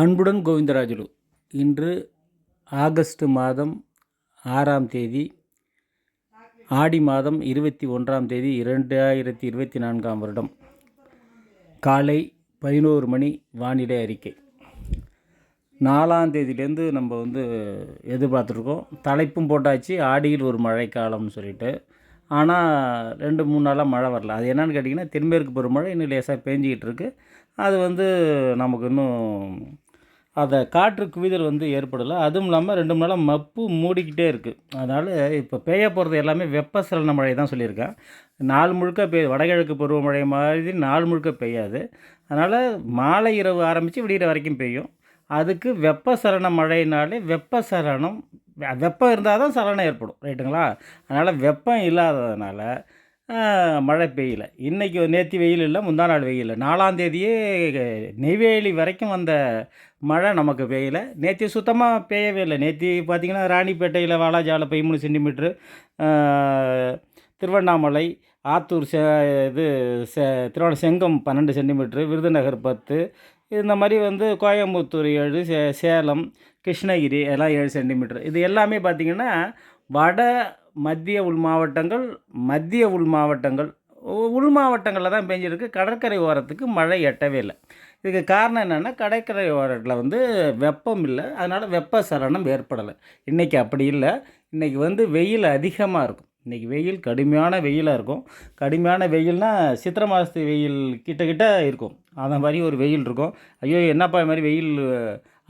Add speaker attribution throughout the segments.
Speaker 1: அன்புடன் கோவிந்தராஜுலு. இன்று ஆகஸ்ட் மாதம் ஆறாம் தேதி ஆடி மாதம் இருபத்தி ஒன்றாம் தேதி இரண்டாயிரத்தி இருபத்தி நான்காம் வருடம். காலை பதினோரு மணி வானிலை அறிக்கை. நாலாம் தேதியிலேருந்து நம்ம வந்து எதிர்பார்த்துருக்கோம். தலைப்பும் போட்டாச்சு ஆடியில் ஒரு மழைக்காலம்னு சொல்லிட்டு. ஆனால் ரெண்டு மூணு நாளாக மழை வரல. அது என்னென்னு கேட்டிங்கன்னா தென்மேற்கு பெருமழை இன்னும் லேசாக பேஞ்சிக்கிட்டு இருக்குது அது வந்து நமக்கு இன்னும் அதை காற்று குவிதல் வந்து ஏற்படலை. அதுவும் இல்லாமல் ரெண்டு மூணு நாளாக மப்பு மூடிக்கிட்டே இருக்குது அதனால் இப்போ பெய்ய போகிறது எல்லாமே வெப்பசலன மழை தான் சொல்லியிருக்கேன். நாள் முழுக்க பெய் வடகிழக்கு பருவமழை மாதிரி நாள் முழுக்க பெய்யாது. அதனால் மாலை இரவு ஆரம்பித்து விடிகிற வரைக்கும் பெய்யும். அதுக்கு வெப்பசலன மழைனாலே வெப்பசலனம் வெ- வெப்பம் இருந்தால் தான் சலனம் ஏற்படும். ரைட்டுங்களா? அதனால் வெப்பம் இல்லாததுனால மழை பெய்யல. இன்றைக்கி நேற்று வெயில் இல்லை முந்தா நாள் வெயில் இல்லை. நாலாம் தேதியே நெய்வேலி வரைக்கும் வந்த மழை நமக்கு பெய்யல. நேற்று சுத்தமாக பெய்யவே இல்லை. நேற்று பார்த்திங்கன்னா ராணிப்பேட்டையில் வாலாஜாவில் பதிமூணு சென்டிமீட்ரு திருவண்ணாமலை ஆத்தூர் செ இது செ திருவண்ண செங்கம் பன்னெண்டு சென்டிமீட்ரு விருதுநகர் பத்து. இந்த மாதிரி வந்து கோயம்புத்தூர் ஏழு சே சேலம் கிருஷ்ணகிரி எல்லாம் ஏழு சென்டிமீட்ரு. இது எல்லாமே பார்த்திங்கன்னா வட மத்திய உள் மாவட்டங்கள் மத்திய உள் மாவட்டங்கள் உள் மாவட்டங்களில் தான் பெஞ்சிருக்கு. கடற்கரை ஓரத்துக்கு மழை எட்டவே இல்லை. இதுக்கு காரணம் என்னென்னா கடற்கரை ஓரத்தில் வந்து வெப்பம் இல்லை. அதனால் வெப்ப சலனம் ஏற்படலை. இன்றைக்கி அப்படி இல்லை. இன்றைக்கி வந்து வெயில் அதிகமாக இருக்கும். இன்றைக்கி வெயில் கடுமையான வெயிலாக இருக்கும். கடுமையான வெயில்னால் சித்திரை மாதத்து வெயில் கிட்ட கிட்ட இருக்கும். அந்த மாதிரி ஒரு வெயில் இருக்கும். ஐயோ என்னப்பா இது மாதிரி வெயில்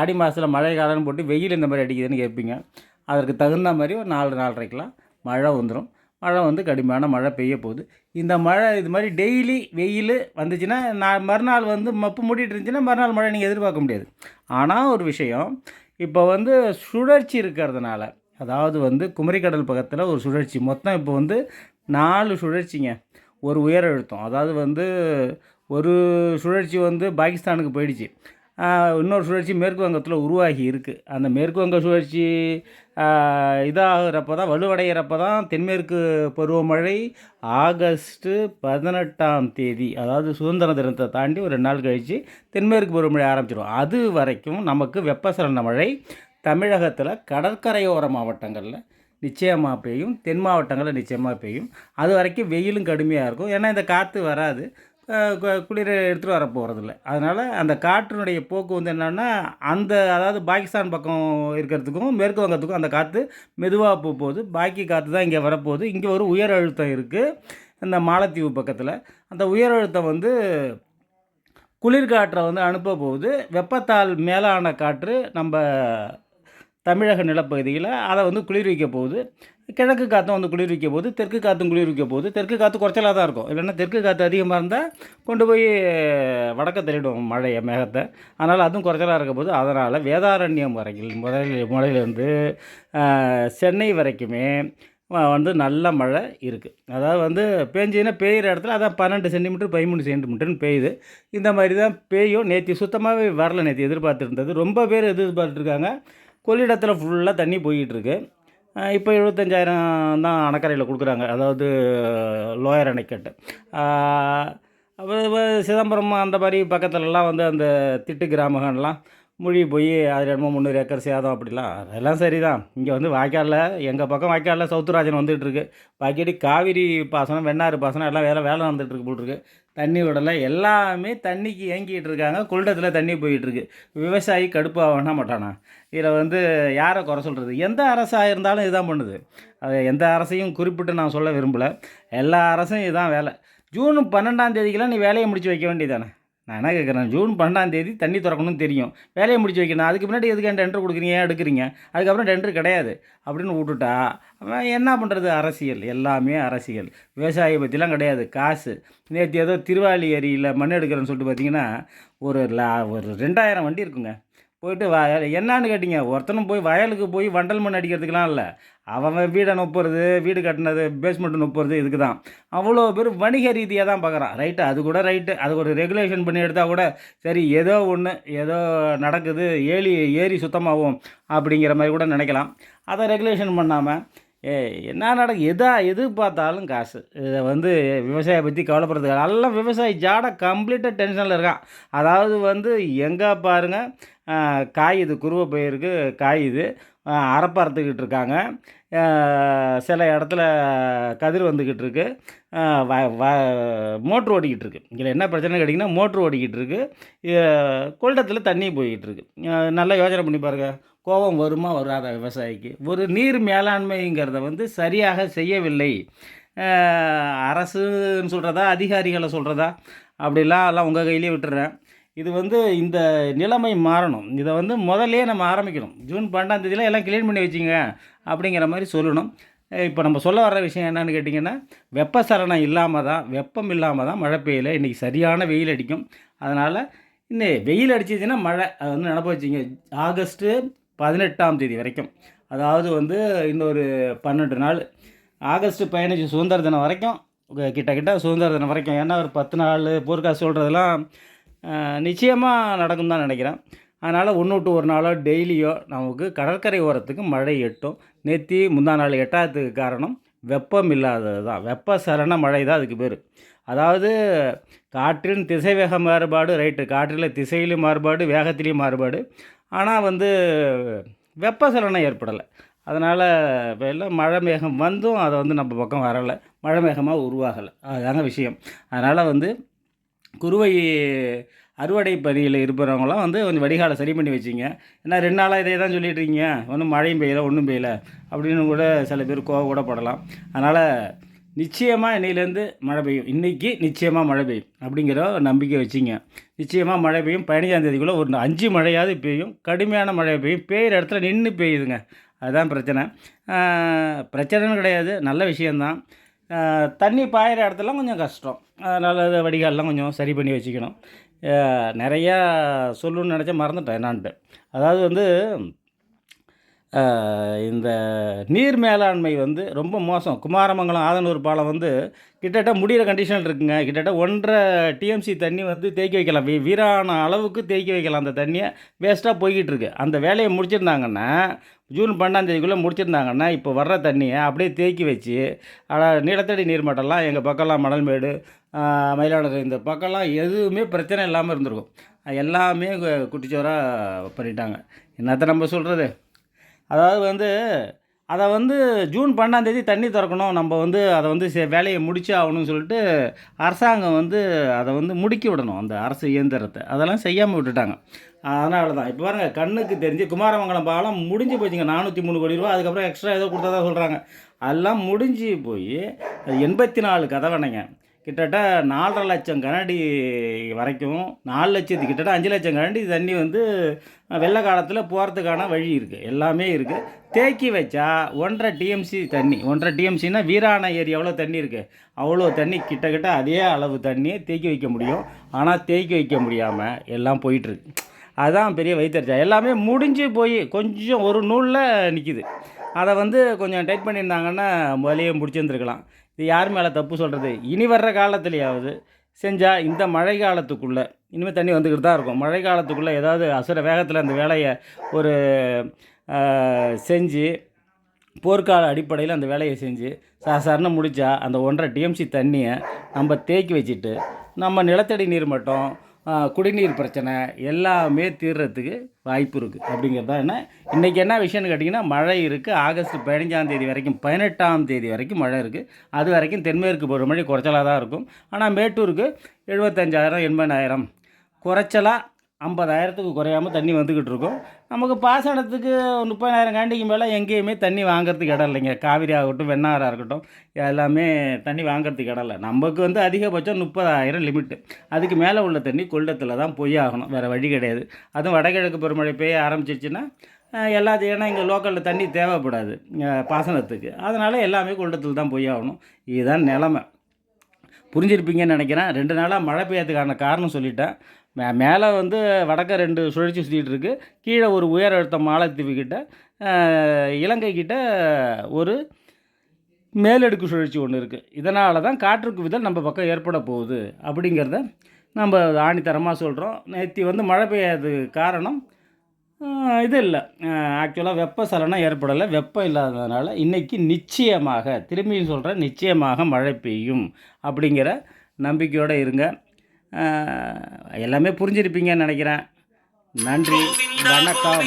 Speaker 1: ஆடி மாதத்தில் மழை காலம்னு போட்டு வெயில் இந்த மாதிரி அடிக்குதுன்னு கேட்பீங்க. அதற்கு தகுந்த மாதிரி ஒரு நாலு நாலரைக்கெலாம் மழை வந்துடும் மழை வந்து கடுமையான மழை பெய்ய போகுது இந்த மழை இது மாதிரி டெய்லி வெயில் வந்துச்சுன்னா நான் மறுநாள் வந்து மப்பு மூடிட்டு இருந்துச்சுன்னா மறுநாள் மழை நீங்கள் எதிர்பார்க்க முடியாது. ஆனால் ஒரு விஷயம் இப்போ வந்து சுழற்சி இருக்கிறதுனால அதாவது வந்து குமரிக்கடல் பக்கத்தில் ஒரு சுழற்சி மொத்தம் இப்போ வந்து நாலு சுழற்சிங்க. ஒரு உயர் அழுத்தம் அதாவது வந்து ஒரு சுழற்சி வந்து பாகிஸ்தானுக்கு போயிடுச்சு. இன்னொரு சுழற்சி மேற்கு வங்கத்தில் உருவாகி இருக்குது அந்த மேற்கு வங்க சுழற்சி இதாகிறப்ப தான் வலுவடைகிறப்ப தான் தென்மேற்கு பருவமழை ஆகஸ்ட்டு பதினெட்டாம் தேதி அதாவது சுதந்திர தினத்தை தாண்டி ஒரு ரெண்டு நாள் கழித்து தென்மேற்கு பருவமழை ஆரம்பிச்சிடும் அது வரைக்கும் நமக்கு வெப்பசலன மழை தமிழகத்தில் கடற்கரையோர மாவட்டங்களில் நிச்சயமாக பெய்யும் தென் மாவட்டங்களில் நிச்சயமாக பெய்யும். அது வரைக்கும் வெயிலும் கடுமையாக இருக்கும். ஏன்னா இந்த காற்று வராது. குளிர எடுத்துகிட்டு வர போகிறதில்ல அதனால் அந்த காற்றினுடைய போக்கு வந்து என்னென்னா அந்த அதாவது பாகிஸ்தான் பக்கம் இருக்கிறதுக்கும் மேற்கு வங்கத்துக்கும் அந்த காற்று மெதுவாக போக போகுது பாக்கி காற்று தான் இங்கே வரப்போகுது. இங்கே ஒரு உயர் அழுத்தம் இருக்குது இந்த மாலத்தீவு பக்கத்தில். அந்த உயர் அழுத்தம் வந்து குளிர்காற்றை வந்து அனுப்ப போகுது. வெப்பத்தால் மேலான காற்று நம்ம தமிழக நிலப்பகுதியில் அதை வந்து குளிர்விக்க போகுது. கிழக்கு காற்றும் வந்து குளிர்விக்க போகுது. தெற்கு காற்றும் குளிர்விக்க போகுது. தெற்கு காற்று குறைச்சலாக தான் இருக்கும். இல்லைன்னா தெற்கு காற்று அதிகமாக இருந்தால் கொண்டு போய் வடக்க தள்ளிடும் மழையை மேகத்தை. அதனால் அதுவும் குறைச்சலாக இருக்க போது அதனால் வேதாரண்யம் வரைக்கும் முதலில் முறையிலேருந்து சென்னை வரைக்குமே வந்து நல்ல மழை இருக்குது அதாவது வந்து பேஞ்சுன்னா பெய்கிற இடத்துல அதான் பன்னெண்டு சென்டிமீட்டர் பதிமூணு சென்டிமீட்டர்னு பெய்யுது. இந்த மாதிரி தான் பெய்யும். நேற்று சுத்தமாகவே வரல. நேற்று எதிர்பார்த்துருந்தது. ரொம்ப பேர் எதிர்பார்த்துருக்காங்க. கொள்ளிடத்தில் ஃபுல்லாக தண்ணி போய்கிட்டுருக்கு இப்போ எழுபத்தஞ்சாயிரம் தான் அணைக்கரையில் கொடுக்குறாங்க. அதாவது லோயர் அணைக்கட்டு. சிதம்பரம் அந்த மாதிரி பக்கத்துலலாம் வந்து அந்த திட்டு கிராமங்கள்லாம் மூழ்கி போய் அது என்னமோ முந்நூறு ஏக்கர் சேதம் அப்படிலாம். அதெல்லாம் சரி தான் இங்கே வந்து வாய்க்காலில் எங்கள் பக்கம் வாய்க்காலில் சவுத்துராஜன் வந்துகிட்ருக்கு இருக்கு பாக்கியடி காவிரி பாசனம் வெண்ணாறு பாசனம் எல்லாம் வேலை வேலை வந்துட்டுருக்கு போட்டிருக்கு தண்ணி விடலை எல்லாமே தண்ணிக்கு ஏங்கிட்டு இருக்காங்க. கொள்ளிடத்தில் தண்ணி போயிட்டுருக்கு. விவசாயி கடுப்பாக வேணா மாட்டானா? இதில் வந்து யாரை குறை சொல்கிறது எந்த அரசாக இருந்தாலும் இதுதான் பண்ணுது. அது எந்த அரசையும் குறிப்பிட்டு நான் சொல்ல விரும்பலை. எல்லா அரசும் இதுதான் வேலை. ஜூன் பன்னெண்டாம் தேதிக்கெல்லாம் நீ வேலையை முடிச்சு வைக்க வேண்டியதானே நான் என்ன கேட்குறேன்? ஜூன் பன்னெண்டாம் தேதி தண்ணி திறக்கணும்னு தெரியும். வேலையை முடிச்சு வைக்கணும். அதுக்கு முன்னாடி எதுக்கு டெண்டர் கொடுக்குறீங்க? எடுக்கிறீங்க? அதுக்கப்புறம் டெண்டர் கிடையாது. அப்படின்னு விட்டுட்டா அவன் என்ன பண்ணுறது அரசியல். எல்லாமே அரசியல். விவசாயியை பற்றிலாம் கிடையாது. காசு. நேற்று ஏதோ திருவாலி ஏரியில் மண் எடுக்கிறேன்னு சொல்லிட்டு பார்த்தீங்கன்னா ஒரு லா ஒரு ரெண்டாயிரம் வண்டி இருக்குங்க. போயிட்டு வ. என்னான்னு கேட்டிங்க? ஒருத்தனும் போய் வயலுக்கு போய் வண்டல் மண் அடிக்கிறதுக்கெலாம் இல்லை. அவன் வீடை நொப்புறது வீடு கட்டினது பேஸ்மெண்ட் நொப்புறது இதுக்கு தான் அவ்வளோ பேர் வணிக ரீதியாக தான் பார்க்குறான் ரைட்டு அது கூட ரைட்டு அது ஒரு ரெகுலேஷன் பண்ணி எடுத்தால் கூட சரி ஏதோ ஒன்று ஏதோ நடக்குது ஏலி ஏரி சுத்தமாகும் அப்படிங்கிற மாதிரி கூட நினைக்கலாம். அதை ரெகுலேஷன் பண்ணாமல் ஏ என்ன நடக்கு? எதா எது பார்த்தாலும் காசு. இதை வந்து விவசாயியை பற்றி கவலைப்படுறதுக்கு எல்லாம் விவசாயி ஜாட கம்ப்ளீட்டாக டென்ஷனில் இருக்கான். அதாவது வந்து எங்கே பாருங்கள் இது குருவை பயிருக்கு காய் இது அறுத்துக்கிட்டு இருக்காங்க. சில இடத்துல கதிர் வந்துக்கிட்டு இருக்கு. வ வ மோட்ரு ஓடிக்கிட்டு இருக்கு. இதில் என்ன பிரச்சனை கேட்டிங்கன்னா மோட்ரு ஓடிக்கிட்டு இருக்கு. கொள்ளத்தில் தண்ணி போய்கிட்டு இருக்கு. நல்லா யோசனை பண்ணி பாருங்கள் கோபம் வருமா வராத விவசாயிக்கு? ஒரு நீர் மேலாண்மைங்கிறத வந்து சரியாக செய்யவில்லை. அரசுன்னு சொல்கிறதா அதிகாரிகளை சொல்கிறதா அப்படிலாம் எல்லாம் உங்கள் கையிலே விட்டுறேன். இது வந்து இந்த நிலைமை மாறணும். இதை வந்து முதல்லயே நம்ம ஆரம்பிக்கணும். ஜூன் பன்னெண்டாம் தேதியில் எல்லாம் க்ளீன் பண்ணி வச்சிங்க அப்படிங்கிற மாதிரி சொல்லணும். இப்போ நம்ம சொல்ல வர்ற விஷயம் என்னன்னு கேட்டிங்கன்னா வெப்பசலனம் இல்லாமல் தான் வெப்பம் இல்லாமல் தான் மழை பெய்யல. இன்றைக்கி சரியான வெயில் அடிக்கும். அதனால் இன்னும் வெயில் அடிச்சதுன்னா மழை. அது வந்து நினப்ப வச்சிங்க. ஆகஸ்ட்டு பதினெட்டாம் தேதி வரைக்கும். அதாவது வந்து இன்னொரு பன்னெண்டு நாள். ஆகஸ்ட் பதினஞ்சு சுதந்திர தினம் வரைக்கும் கிட்டக்கிட்ட சுதந்திர தினம் வரைக்கும். ஏன்னா ஒரு பத்து நாள் போர்க்கா சொல்கிறதெல்லாம் நிச்சயமாக நடக்கும் தான் நினைக்கிறேன். அதனால் ஒன்று விட்டு ஒரு நாளோ டெய்லியோ நமக்கு கடற்கரை ஓரத்துக்கு மழை எட்டும். நேத்தி முந்தா நாள் எட்டாததுக்கு காரணம் வெப்பம் இல்லாதது தான். வெப்ப சலன மழை தான் அதுக்கு பேர். அதாவது காற்றின் திசைவேக மாறுபாடு ரைட்டு. காற்றில் திசையிலும் மாறுபாடு வேகத்திலையும் மாறுபாடு. ஆனால் வந்து வெப்பசலனம் ஏற்படலை. அதனால் எல்லாம் மழை மேகம் வந்தும் அதை வந்து நம்ம பக்கம் வரலை. மழை மேகமாக உருவாகலை. அதுதாங்க விஷயம். அதனால் வந்து குறுவை அறுவடை பணியில் இருப்பவங்களாம் வந்து கொஞ்சம் வடிகாலை சரி பண்ணி வச்சிங்க. ஏன்னா ரெண்டு நாளாக இதே தான் சொல்லிட்டு இருக்கீங்க. ஒன்றும் மழையும் பெய்யலை ஒன்றும் பெய்யலை அப்படின்னு கூட சில பேர் கோவம் கூட படலாம் அதனால் நிச்சயமாக இன்னையிலேருந்து மழை பெய்யும். இன்றைக்கி நிச்சயமாக மழை பெய்யும் அப்படிங்கிற ஒரு நம்பிக்கை வச்சுங்க. நிச்சயமாக மழை பெய்யும். பதினஞ்சாம் தேதிக்குள்ளே ஒரு அஞ்சு மழையாவது பெய்யும். கடுமையான மழை பெய்யும். பெய்கிற இடத்துல நின்று பெய்யுதுங்க. அதுதான் பிரச்சனை. பிரச்சனைன்னு கிடையாது. நல்ல விஷயந்தான் தண்ணி பாயிற இடத்துலாம் கொஞ்சம் கஷ்டம். அதனால் அது வடிகால்லாம் கொஞ்சம் சரி பண்ணி வச்சுக்கணும். நிறையா சொல்லணும்னு நினச்சா மறந்துட்டேன் என்னான்ட்டு அதாவது வந்து இந்த நீர் மேலாண்மை வந்து ரொம்ப மோசம். குமாரமங்கலம் ஆதனூர் பாலம் வந்து கிட்டத்தட்ட முடிகிற கண்டிஷனில் இருக்குங்க. கிட்டத்தட்ட ஒன்றரை டிஎம்சி தண்ணி வந்து தேக்கி வைக்கலாம். வீ- வீரான அளவுக்கு தேக்கி வைக்கலாம் அந்த தண்ணியை. வேஸ்ட்டாக போய்கிட்டு இருக்கு. அந்த வேலையை முடிச்சிருந்தாங்கன்னா ஜூன் பன்னெண்டாந்தேதிக்குள்ளே முடிச்சிருந்தாங்கன்னா இப்போ வர்ற தண்ணியை அப்படியே தேக்கி வச்சு அட- நிலத்தடி நீர்மட்டம்லாம் எங்கள் பக்கம்லாம் மணல்மேடு மயிலாடுதுறை இந்த பக்கம்லாம் எதுவுமே பிரச்சனை இல்லாமல் இருந்திருக்கும். எல்லாமே குட்டிச்சோராக பண்ணிட்டாங்க. என்னத்தை நம்ம சொல்கிறது அதாவது வந்து அதை வந்து ஜூன் பன்னெண்டாம் தேதி தண்ணி திறக்கணும். நம்ம வந்து அதை வந்து வேலையை முடிச்சு ஆகணும்னு சொல்லிட்டு அரசாங்கம் வந்து அதை வந்து முடுக்கி விடணும் அந்த அரசு இயந்திரத்தை. அதெல்லாம் செய்யாமல் விட்டுட்டாங்க. அதனால தான் இப்போ பாருங்கள் கண்ணுக்கு தெரிஞ்சு குமாரமங்கலம் பாலம் முடிஞ்சு போச்சுங்க. நானூற்றி மூணு கோடி ரூபா அதுக்கப்புறம் எக்ஸ்ட்ரா ஏதோ கொடுத்ததா சொல்கிறாங்க அதெல்லாம் முடிஞ்சு போய் எண்பத்தி நாலு கதவணைங்க. கிட்டத்தட்ட நாலரை லட்சம் கனடி வரைக்கும் நாலு லட்சத்து கிட்டத்தட்ட அஞ்சு லட்சம் கனடி தண்ணி வந்து வெள்ள காலத்தில் போகிறதுக்கான வழி இருக்குது எல்லாமே இருக்குது தேக்கி வச்சா ஒன்றரை டிஎம்சி தண்ணி ஒன்றரை டிஎம்சின்னா வீராண ஏரி எவ்வளோ தண்ணி இருக்குது அவ்வளோ தண்ணி கிட்டக்கிட்ட அதே அளவு தண்ணியை தேக்கி வைக்க முடியும். ஆனால் தேக்கி வைக்க முடியாமல் எல்லாம் போயிட்டுருக்கு அதுதான் பெரிய வைத்தறிச்சா. எல்லாமே முடிஞ்சு போய் கொஞ்சம் ஒரு நூலில் நிற்கிது அதை வந்து கொஞ்சம் டைட் பண்ணியிருந்தாங்கன்னா முதலையே முடிச்சிருந்துருக்கலாம். இது யார் மேலே தப்பு சொல்கிறது இனி வர்ற காலத்துலேயாவது செஞ்சால் இந்த மழை காலத்துக்குள்ளே இனிமேல் தண்ணி வந்துக்கிட்டு தான் இருக்கும். மழை காலத்துக்குள்ளே ஏதாவது அசுர வேகத்தில் அந்த வேலையை ஒரு செஞ்சு போர்க்கால அடிப்படையில் அந்த வேலையை செஞ்சு சாதாரண முடித்தா அந்த ஒன்றரை டிஎம்சி தண்ணியை நம்ம தேக்கி வச்சுட்டு நம்ம நிலத்தடி நீர் மட்டும் குடிநீர் பிரச்சனை எல்லாமே தீர்றதுக்கு வாய்ப்பு இருக்குது அப்படிங்கிறது தான் என்ன? இன்றைக்கி என்ன விஷயம்னு கேட்டிங்கன்னா மழை இருக்குது ஆகஸ்ட் பதினஞ்சாம் தேதி வரைக்கும் பதினெட்டாம் தேதி வரைக்கும் மழை இருக்குது அது வரைக்கும் தென்மேற்கு பருவமழை குறைச்சலாக தான் இருக்கும். ஆனால் மேட்டூருக்கு எழுபத்தஞ்சாயிரம் எண்பதாயிரம் குறைச்சலாக ஐம்பதாயிரத்துக்கு குறையாமல் தண்ணி வந்துக்கிட்டு இருக்கும். நமக்கு பாசனத்துக்கு முப்பதாயிரம் காண்டிக்கு மேலே எங்கேயுமே தண்ணி வாங்குறதுக்கு இடம் இல்லைங்க. காவிரி ஆகட்டும் வெண்ணாறாக இருக்கட்டும் எல்லாமே தண்ணி வாங்குறதுக்கு இடம் இல்லை. நமக்கு வந்து அதிகபட்சம் முப்பதாயிரம் லிமிட்டு. அதுக்கு மேலே உள்ள தண்ணி கொள்ளத்தில் தான் போய் ஆகணும். வேறு வழி கிடையாது. அதுவும் வடகிழக்கு பெருமழை பெய்ய ஆரம்பிச்சிச்சுன்னா எல்லாத்தையும் ஏன்னா இங்கே லோக்கலில் தண்ணி தேவைப்படாது பாசனத்துக்கு. அதனால் எல்லாமே கொள்ளத்தில் தான் போய் ஆகணும். இதுதான் நிலமை. புரிஞ்சிருப்பீங்கன்னு நினைக்கிறேன். ரெண்டு நாளாக மழை பெய்யறதுக்கான காரணம் சொல்லிட்டேன். மே மேலே வந்து வடக்க ரெண்டு சுழற்சி சுற்றிட்டு இருக்குது கீழே ஒரு உயர் அழுத்த மாலத்தீவு கிட்ட இலங்கை கிட்ட ஒரு மேலடுக்கு சுழற்சி ஒன்று இருக்குது இதனால தான் காற்றுக்கு விதல் நம்ம பக்கம் ஏற்பட போகுது அப்படிங்கிறத நம்ம ஆணித்தரமாக சொல்கிறோம் நேற்று வந்து மழை பெய்யாததுக்கு காரணம் இது இல்லை. ஆக்சுவலாக வெப்பசலனம் ஏற்படலை. வெப்பம் இல்லாததுனால இன்றைக்கி நிச்சயமாக திரும்பியும் சொல்கிறேன் நிச்சயமாக மழை பெய்யும் அப்படிங்கிற நம்பிக்கையோடு இருங்க. எல்லாமே புரிஞ்சிருப்பீங்கன்னு நினைக்கிறேன். நன்றி. வணக்கம்.